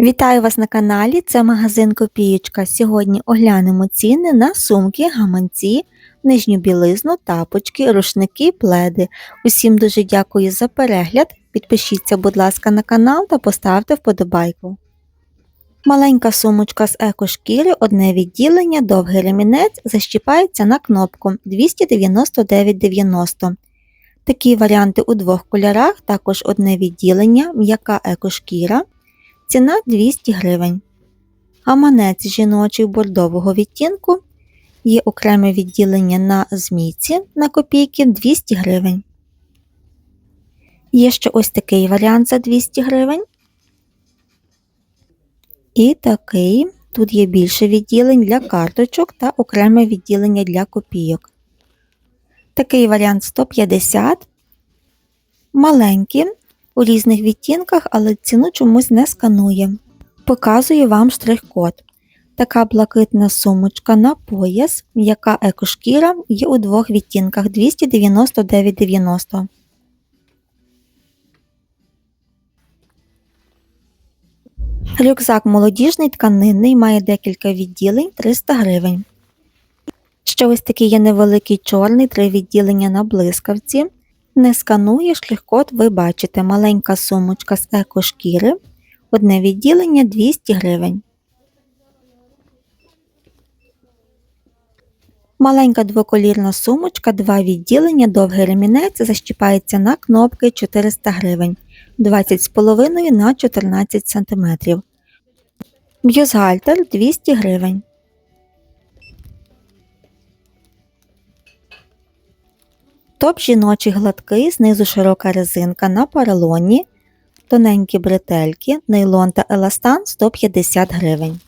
Вітаю вас на каналі, це магазин Копієчка. Сьогодні оглянемо ціни на сумки, гаманці, нижню білизну, тапочки, рушники, пледи. Усім дуже дякую за перегляд. Підпишіться, будь ласка, на канал та поставте вподобайку. Маленька сумочка з екошкіри, одне відділення, довгий ремінець защіпається на кнопку 299,90. Такі варіанти у двох кольорах, також одне відділення, м'яка екошкіра. Ціна 200 гривень. Гаманець жіночий бордового відтінку. Є окреме відділення на змійці на копійки 200 гривень. Є ще ось такий варіант за 200 гривень. І такий. Тут є більше відділень для карточок та окреме відділення для копійок. Такий варіант 150. Маленький у різних відтінках, але ціну чомусь не сканує. Показую вам штрих-код. Така блакитна сумочка на пояс, м'яка екошкіра є у двох відтінках 299,90. Рюкзак молодіжний тканинний має декілька відділень 300 гривень. Ще ось такий є невеликий чорний, три відділення на блискавці. Не сканує штрих-код, ви бачите маленька сумочка з екошкіри, одне відділення 200 гривень. Маленька двоколірна сумочка, два відділення, довгий ремінець защіпається на кнопки 400 гривень, 20,5 на 14 см. Б'юзгальтер 200 гривень. Топ жіночий гладкий, знизу широка резинка на поролоні, тоненькі бретельки, нейлон та еластан 150 гривень.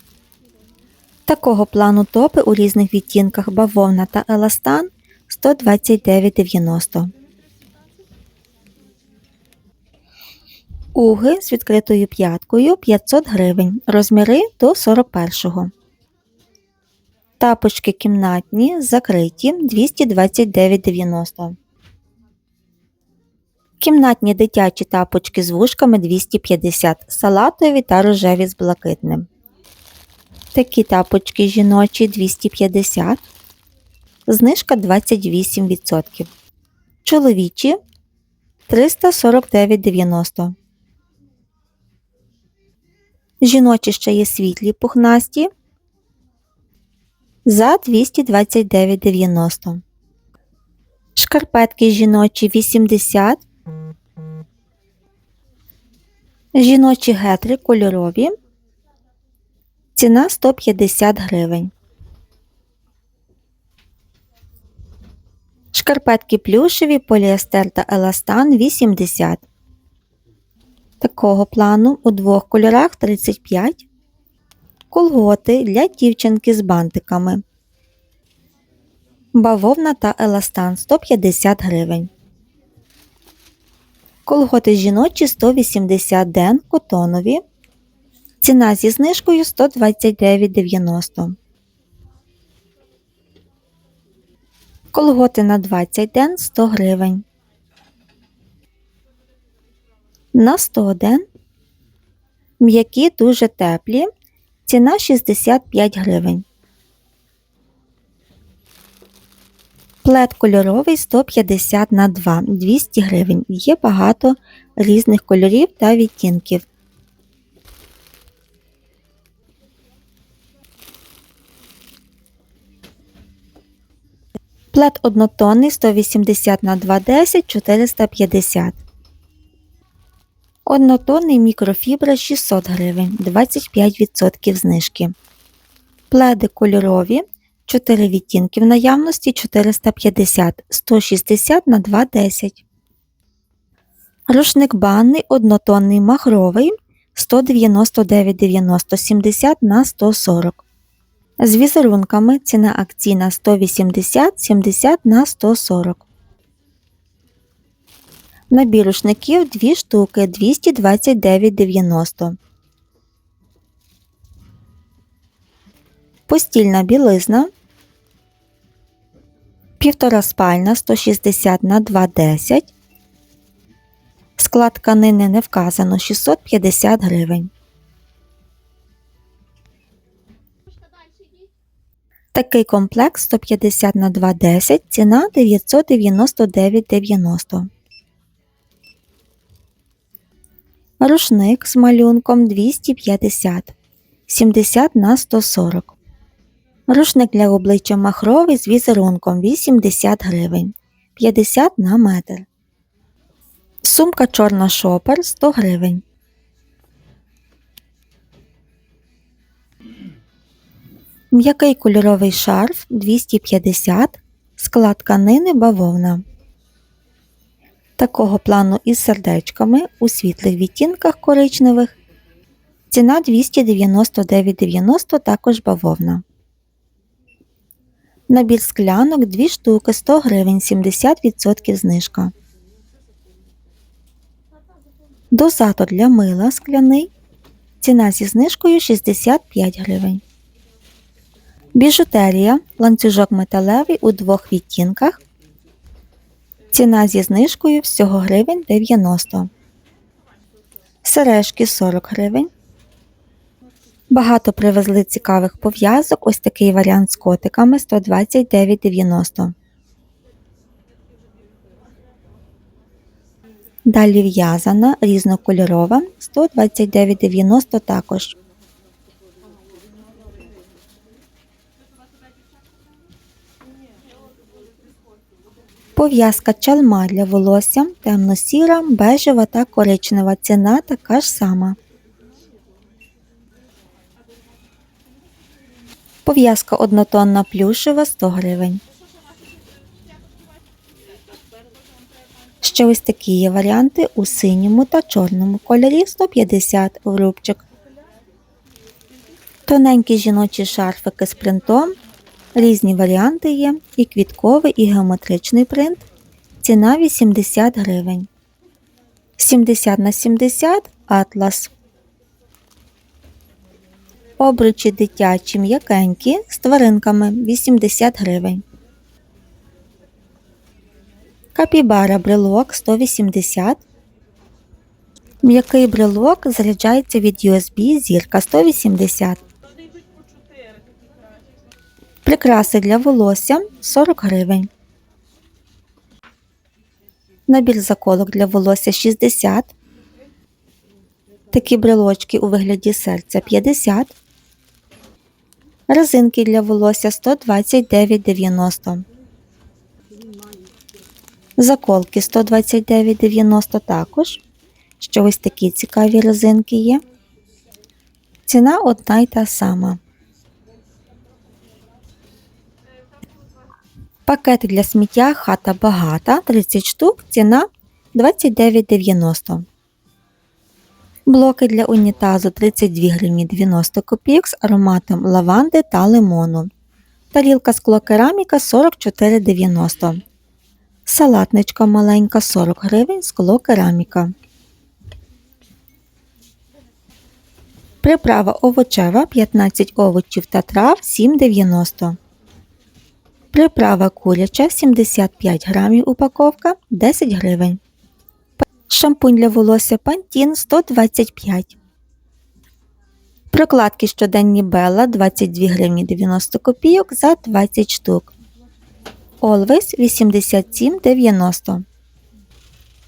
Такого плану топи у різних відтінках бавовна та еластан 129,90. Уги з відкритою п'яткою 500 гривень, розміри до 41-го. Тапочки кімнатні закриті 229,90. Кімнатні дитячі тапочки з вушками 250, салатові та рожеві з блакитним. Такі тапочки жіночі 250, знижка 28%. Чоловічі 349,90. Жіночі ще є світлі пухнасті за 229,90. Шкарпетки жіночі 80. Жіночі гетри кольорові. Ціна 150 гривень. Шкарпетки плюшеві, поліестер та еластан 80. Такого плану у двох кольорах 35. Колготи для дівчинки з бантиками. Бавовна та еластан 150 гривень. Колготи жіночі 180 ден котонові. Ціна зі знижкою 129,90. Колготи на 20 ден 100 гривень. На 100 ден. М'які дуже теплі. Ціна 65 гривень. Плед кольоровий 150 на 2 200 гривень. Є багато різних кольорів та відтінків. Плед однотонний 180 на 210 450. Однотонний мікрофібра 600 гривень 25% знижки. Пледи кольорові 4 відтінки в наявності 450 160 на 210. Рушник банний однотонний махровий 199,90 70 на 140. З візерунками ціна акційна 180 70 на 140. Набір рушників 2 штуки 229,90. постільна білизна, півтора спальна 160 на 210. Склад тканини не вказано 650 гривень. Такий комплект 150 на 210 ціна 999,90. Рушник з малюнком 250 70 на 140. Рушник для обличчя махровий з візерунком 80 гривень, 50 на метр. Сумка чорна шопер 100 гривень. М'який кольоровий шарф 250, склад тканини бавовна. Такого плану із сердечками у світлих відтінках коричневих. Ціна 299,90 також бавовна. Набір склянок 2 штуки 100 гривень 70% знижка. Дозатор для мила скляний. Ціна зі знижкою 65 гривень. Біжутерія, ланцюжок металевий у двох відтінках. Ціна зі знижкою всього гривень 90. Сережки 40 гривень. Багато привезли цікавих пов'язок. Ось такий варіант з котиками 129,90. Далі в'язана різнокольорова 129,90 також. Пов'язка чалма для волосся темно-сіра, бежева та коричнева. Ціна така ж сама. Пов'язка однотонна плюшева 100 гривень. Ще ось такі є варіанти у синьому та чорному кольорі 150 в рубчик. Тоненькі жіночі шарфики з принтом. Різні варіанти є, і квітковий, і геометричний принт. Ціна 80 гривень. 70 на 70 атлас. Обручі дитячі м'якенькі з тваринками 80 гривень. Капібара брелок 180. М'який брелок заряджається від USB зірка 180. Прикраси для волосся 40 гривень. Набір заколок для волосся 60. Такі брелочки у вигляді серця 50. Резинки для волосся 129,90. Заколки 129,90 також. Ще ось такі цікаві резинки є. Ціна одна й та сама. Пакети для сміття хата багата 30 штук, ціна 29,90. Блоки для унітазу 32 гривні 90 копійок з ароматом лаванди та лимону. Тарілка склокераміка 44,90. Салатничка маленька 40 гривень скло кераміка. Приправа овочева 15 овочів та трав 7,90. Приправа куряча 75 грамів упаковка 10 гривень. Шампунь для волосся Pantene 125. Прокладки щоденні Bella 22 гривні 90 копійок за 20 штук. Always 87,90.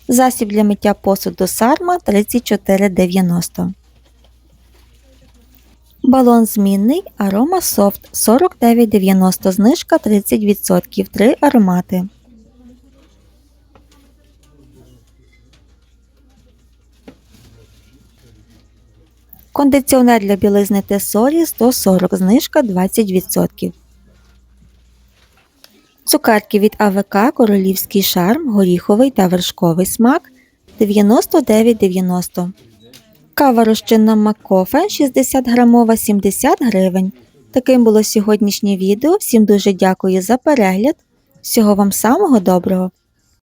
Засіб для миття посуду Sarma 34,90. Балон змінний Aroma Soft 49,90 знижка 30%. 3 аромати. Кондиціонер для білизни Тесорі 140 знижка 20%. Цукерки від АВК Королівський шарм, горіховий та вершковий смак 99,90. Кава розчинна Маккофе 60 грамова 70 гривень. Таким було сьогоднішнє відео. Всім дуже дякую за перегляд. Всього вам самого доброго!